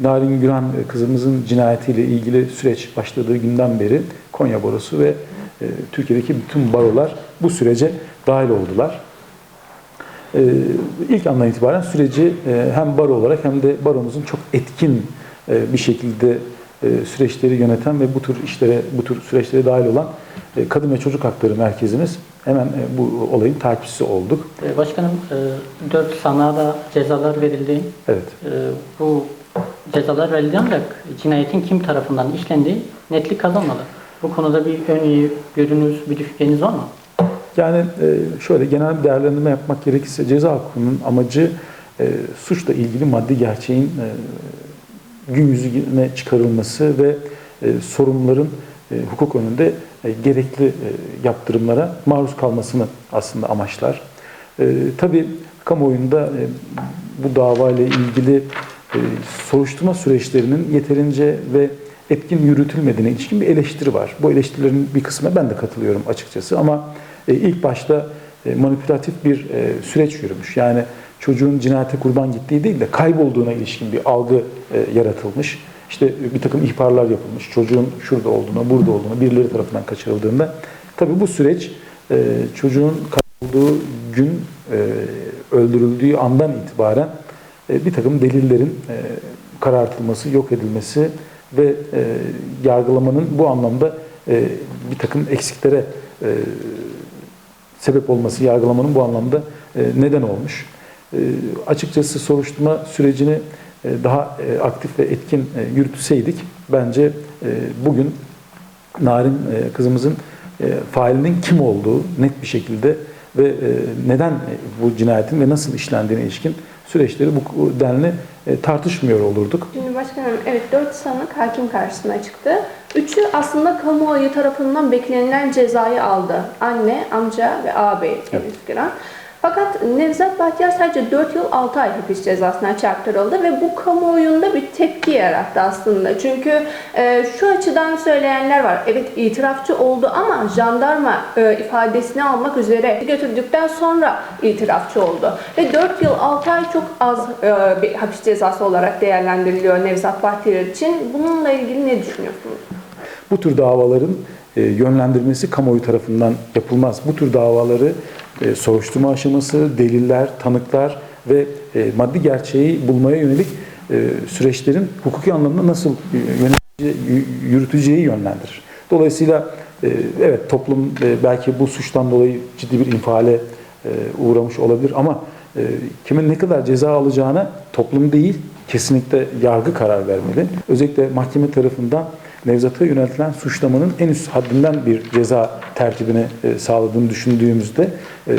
Narin Güran e, kızımızın cinayetiyle ilgili süreç başladığı günden beri Konya Barosu ve e, Türkiye'deki bütün barolar bu sürece dahil oldular. E, ilk andan itibaren süreci e, hem baro olarak hem de baromuzun çok etkin e, bir şekilde e, süreçleri yöneten ve bu tür işlere, bu tür süreçlere dahil olan e, Kadın ve Çocuk Hakları Merkezimiz hemen e, bu olayın takipçisi olduk. Ee, Başkanım, e, 4 sanığa da cezalar verildi. Evet. E, Bu cezalar ancak cinayetin kim tarafından işlendiği netlik kazanmadı. Bu konuda bir ön görünüz, bir düşünceniz var mı? Yani e, şöyle genel bir değerlendirme yapmak gerekirse ceza hukukunun amacı e, suçla ilgili maddi gerçeğin e, gün yüzüne çıkarılması ve sorumluların hukuk önünde gerekli yaptırımlara maruz kalmasını aslında amaçlar. Tabii kamuoyunda e, bu davayla ilgili soruşturma süreçlerinin yeterince ve etkin yürütülmediğine ilişkin bir eleştiri var. Bu eleştirilerin bir kısmına ben de katılıyorum açıkçası ama e, ilk başta e, manipülatif bir e, süreç yürümüş. Yani çocuğun cinayete kurban gittiği değil de kaybolduğuna ilişkin bir algı e, yaratılmış. İşte bir takım ihbarlar yapılmış. Çocuğun şurada olduğuna, burada olduğuna, birileri tarafından kaçırıldığında. Tabii bu süreç e, çocuğun kaybolduğu gün e, öldürüldüğü andan itibaren e, bir takım delillerin e, karartılması, yok edilmesi ve e, yargılamanın bu anlamda e, bir takım eksiklere e, sebep olması, yargılamanın bu anlamda e, neden olmuş. E, açıkçası soruşturma sürecini e, daha e, aktif ve etkin e, yürütseydik bence e, bugün Narin e, kızımızın e, failinin kim olduğu net bir şekilde ve e, neden bu cinayetin ve nasıl işlendiğine ilişkin süreçleri bu denli e, tartışmıyor olurduk. Şimdi başkanım evet 4 sanık hakim karşısına çıktı. Üçü aslında kamuoyu tarafından beklenilen cezayı aldı. Anne, amca ve ağabey Elif Güran. Fakat Nevzat Bahtiyar sadece 4 yıl 6 ay hapis cezasına çarptırıldı ve bu kamuoyunda bir tepki yarattı aslında. Çünkü e, şu açıdan söyleyenler var. Evet itirafçı oldu ama jandarma e, ifadesini almak üzere götürdükten sonra itirafçı oldu. Ve 4 yıl 6 ay çok az e, bir hapis cezası olarak değerlendiriliyor Nevzat Bahtiyar için. Bununla ilgili ne düşünüyorsunuz? Bu tür davaların e, yönlendirmesi kamuoyu tarafından yapılmaz. Bu tür davaları e, soruşturma aşaması, deliller, tanıklar ve e, maddi gerçeği bulmaya yönelik e, süreçlerin hukuki anlamda nasıl e, yöneteceği, y- yürüteceği yönlendirir. Dolayısıyla evet toplum belki bu suçtan dolayı ciddi bir infiale uğramış olabilir ama e, kimin ne kadar ceza alacağına toplum değil kesinlikle yargı karar vermeli. Özellikle mahkeme tarafından Nevzat'a yöneltilen suçlamanın en üst haddinden bir ceza tertibini e, sağladığını düşündüğümüzde e,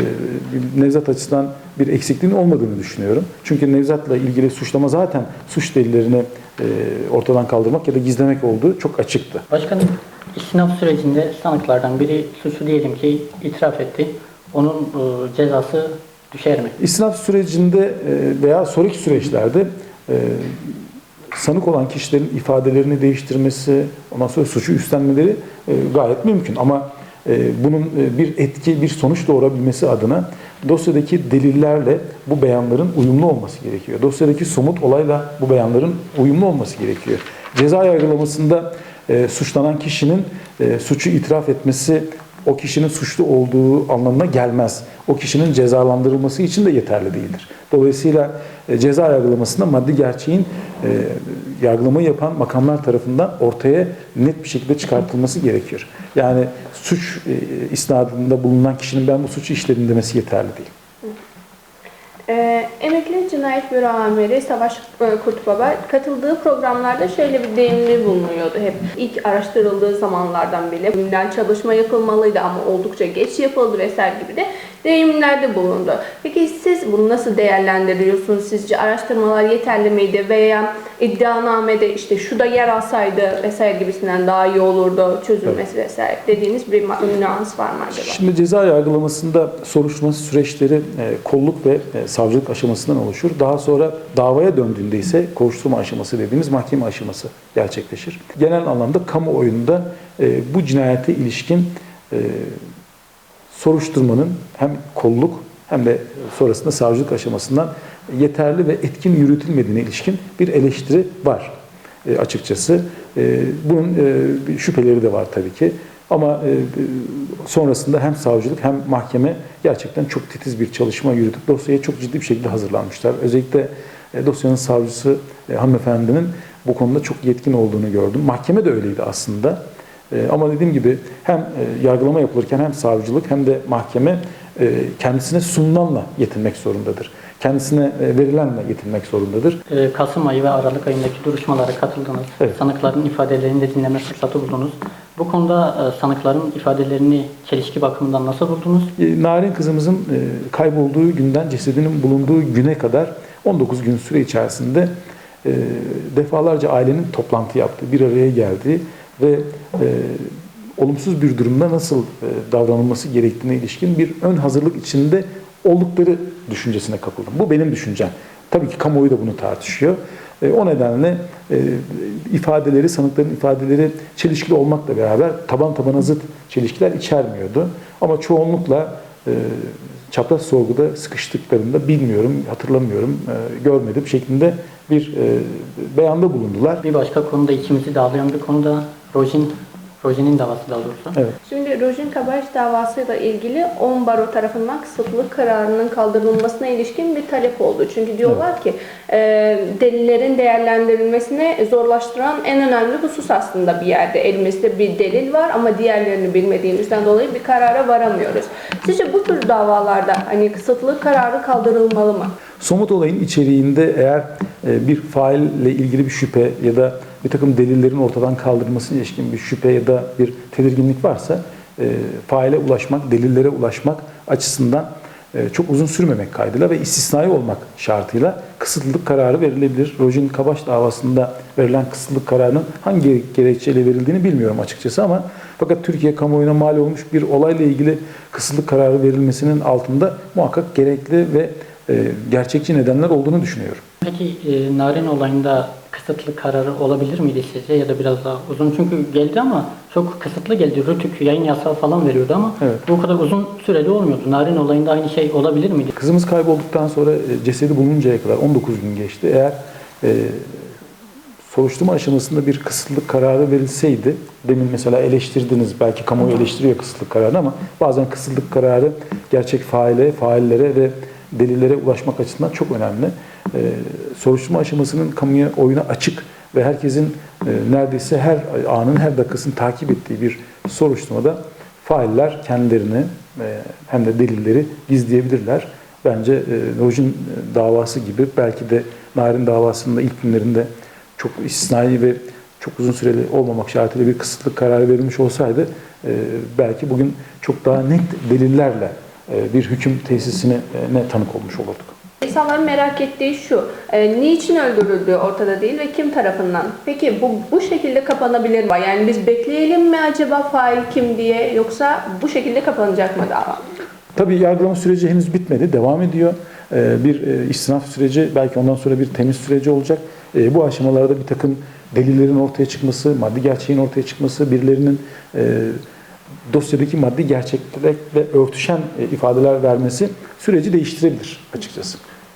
Nevzat açısından bir eksikliğin olmadığını düşünüyorum. Çünkü Nevzat'la ilgili suçlama zaten suç delillerini e, ortadan kaldırmak ya da gizlemek olduğu çok açıktı. Başkanım, istinaf sürecinde sanıklardan biri suçu diyelim ki itiraf etti. Onun cezası düşer mi? İstinaf sürecinde veya sonraki süreçlerde sanık olan kişilerin ifadelerini değiştirmesi, ondan sonra suçu üstlenmeleri e, gayet mümkün. Ama e, bunun e, bir etki, bir sonuç doğurabilmesi adına dosyadaki delillerle bu beyanların uyumlu olması gerekiyor. Dosyadaki somut olayla bu beyanların uyumlu olması gerekiyor. Ceza yargılamasında suçlanan kişinin suçu itiraf etmesi o kişinin suçlu olduğu anlamına gelmez. O kişinin cezalandırılması için de yeterli değildir. Dolayısıyla e, ceza yargılamasında maddi gerçeğin e, yargılamayı yapan makamlar tarafından ortaya net bir şekilde çıkartılması gerekiyor. Yani suç e, isnadında bulunan kişinin ben bu suçu işledim demesi yeterli değil. Ee, emekli Cinayet Büro Amiri Savaş e, Kurtbaba katıldığı programlarda şöyle bir deyimli bulunuyordu hep. İlk araştırıldığı zamanlardan bile bundan çalışma yapılmalıydı ama oldukça geç yapıldı vesaire gibi de deyimlerde bulundu. Peki siz bunu nasıl değerlendiriyorsunuz? Sizce araştırmalar yeterli miydi veya iddianamede işte şu da yer alsaydı vesaire gibisinden daha iyi olurdu çözülmesi vesaire dediğiniz bir nüans var mı acaba? Şimdi ceza yargılamasında soruşturma süreçleri e, kolluk ve e, savcılık aşamasından oluşur. Daha sonra davaya döndüğünde ise kovuşturma aşaması dediğimiz mahkeme aşaması gerçekleşir. Genel anlamda kamuoyunda e, bu cinayete ilişkin soruşturmanın hem kolluk hem de sonrasında savcılık aşamasından yeterli ve etkin yürütülmediğine ilişkin bir eleştiri var e, açıkçası. E, bunun e, şüpheleri de var tabii ki. Ama e, sonrasında hem savcılık hem mahkeme gerçekten çok titiz bir çalışma yürütüp dosyaya çok ciddi bir şekilde hazırlanmışlar. Özellikle e, dosyanın savcısı e, hanımefendinin bu konuda çok yetkin olduğunu gördüm. Mahkeme de öyleydi aslında. E, ama dediğim gibi hem e, yargılama yapılırken hem savcılık hem de mahkeme e, kendisine sunulanla yetinmek zorundadır. Kendisine e, verilenle yetinmek zorundadır. Ee, Kasım ayı ve Aralık ayındaki duruşmalara katıldınız. Evet. Sanıkların ifadelerini de dinleme fırsatı buldunuz. Bu konuda sanıkların ifadelerini çelişki bakımından nasıl buldunuz? Narin kızımızın kaybolduğu günden cesedinin bulunduğu güne kadar 19 gün süre içerisinde defalarca ailenin toplantı yaptığı, bir araya geldiği ve e, olumsuz bir durumda nasıl e, davranılması gerektiğine ilişkin bir ön hazırlık içinde oldukları düşüncesine kapıldım. Bu benim düşüncem. Tabii ki kamuoyu da bunu tartışıyor. E, o nedenle e, ifadeleri, sanıkların ifadeleri çelişkili olmakla beraber taban tabana zıt çelişkiler içermiyordu. Ama çoğunlukla e, çapraz sorguda sıkıştıklarında bilmiyorum, hatırlamıyorum, e, görmedim şeklinde bir e, beyanda bulundular. Bir başka konuda içimizi dağlayan bir konuda Rojin, Rojin'in davası daha doğrusu. Evet. Şimdi Rojin Kabaş davasıyla ilgili 10 baro tarafından kısıtlılık kararının kaldırılmasına ilişkin bir talep oldu. Çünkü diyorlar ki e, delillerin değerlendirilmesini zorlaştıran en önemli husus aslında bir yerde. Elimizde bir delil var ama diğerlerini bilmediğimizden dolayı bir karara varamıyoruz. Sizce bu tür davalarda hani kısıtlılık kararı kaldırılmalı mı? Somut olayın içeriğinde eğer e, bir faille ilgili bir şüphe ya da bir takım delillerin ortadan kaldırılmasına ilişkin bir şüphe ya da bir tedirginlik varsa e, faile ulaşmak, delillere ulaşmak açısından e, çok uzun sürmemek kaydıyla ve istisnai olmak şartıyla kısıtlılık kararı verilebilir. Rojin Kabaş davasında verilen kısıtlılık kararının hangi gerekçeyle verildiğini bilmiyorum açıkçası ama fakat Türkiye kamuoyuna mal olmuş bir olayla ilgili kısıtlılık kararı verilmesinin altında muhakkak gerekli ve e, gerçekçi nedenler olduğunu düşünüyorum. Peki e, Narin olayında kısıtlı kararı olabilir miydi sizce ya da biraz daha uzun? Çünkü geldi ama çok kısıtlı geldi. Rütük yayın yasağı falan veriyordu ama Evet. bu kadar uzun süreli olmuyordu. Narin olayında aynı şey olabilir miydi? Kızımız kaybolduktan sonra e, cesedi bulununcaya kadar 19 gün geçti. Eğer e, soruşturma aşamasında bir kısıtlık kararı verilseydi, demin mesela eleştirdiniz, belki kamuoyu eleştiriyor kısıtlık kararını ama bazen kısıtlık kararı gerçek faile, faillere ve delillere ulaşmak açısından çok önemli. E, soruşturma aşamasının kamuya oyuna açık ve herkesin e, neredeyse her anın her dakikasını takip ettiği bir soruşturmada failler kendilerini e, hem de delilleri gizleyebilirler. Bence e, Rojin davası gibi belki de Narin davasının da ilk günlerinde çok istisnai ve çok uzun süreli olmamak şartıyla bir kısıtlık kararı verilmiş olsaydı e, belki bugün çok daha net delillerle e, bir hüküm tesisine e, tanık olmuş olurduk. İnsanların merak ettiği şu, e, niçin öldürüldüğü ortada değil ve kim tarafından? Peki bu bu şekilde kapanabilir mi? Yani biz bekleyelim mi acaba fail kim diye yoksa bu şekilde kapanacak mı dava? Tabii yargılama süreci henüz bitmedi, devam ediyor. Ee, Bir e, istinaf süreci, belki ondan sonra bir temiz süreci olacak. Ee, Bu aşamalarda bir takım delillerin ortaya çıkması, maddi gerçeğin ortaya çıkması, birilerinin e, dosyadaki maddi gerçeklerle örtüşen e, ifadeler vermesi süreci değiştirebilir açıkçası.